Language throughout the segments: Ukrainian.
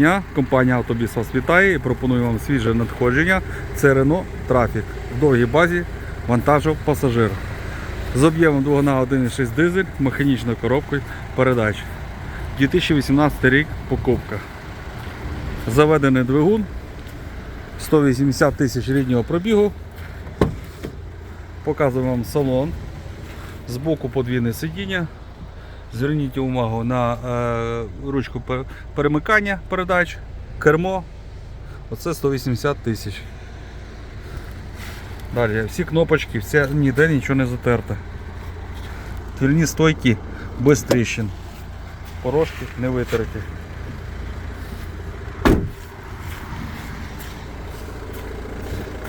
дня. Компанія Автобіс вас вітає і пропонує вам свіже надходження. Це Renault Traffic в довгій базі вантажу пасажир. З об'ємом двигуна 1,6 дизель, механічною коробкою передач. 2018 рік покупка. Заведений двигун 180 тисяч ріднього пробігу. Показуємо вам салон. Збоку подвійне сидіння. Зверніть увагу на е, ручку перемикання передач, кермо. Оце 180 тисяч. Далі всі кнопочки, все, ніде нічого не затерто. Твільні стойки без тріщин. Порошки не витерті.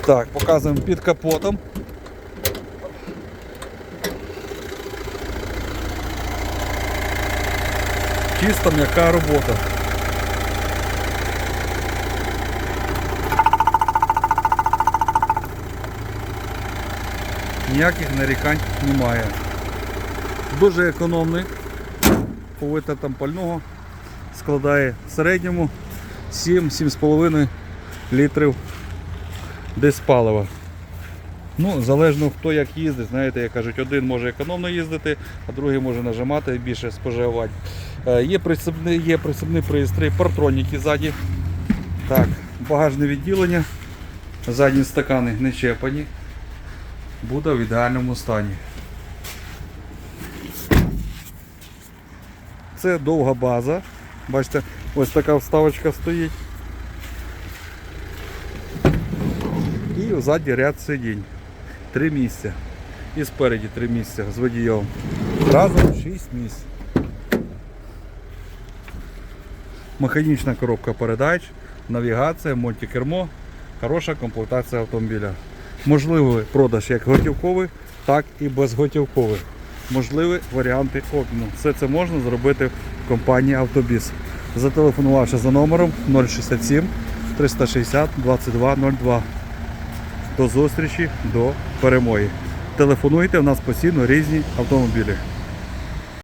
Так, показуємо під капотом. Чиста м'яка робота. Ніяких нарікань немає. Дуже економний. По витратам пального складає в середньому 7-7,5 літрів десь палива. Ну, залежно хто як їздить, знаєте, як кажуть, один може економно їздити, а другий може нажимати і більше споживати. Е, Є прицепний, є прицепний пристрій, партроніки ззаді. Так, багажне відділення. Задні стакани не чепані. Буде в ідеальному стані. Це довга база. Бачите, ось така вставочка стоїть. І ззаді ряд сидінь. Три місця. І спереді три місця з водієм. Разом шість місць. Механічна коробка передач, навігація, мультикермо, хороша комплектація автомобіля. Можливий продаж як готівковий, так і безготівковий. Можливі варіанти обміну. Все це можна зробити в компанії Автобіс. Зателефонувавши за номером 067 360 2202. До зустрічі, до перемоги. Телефонуйте, у нас постійно різні автомобілі.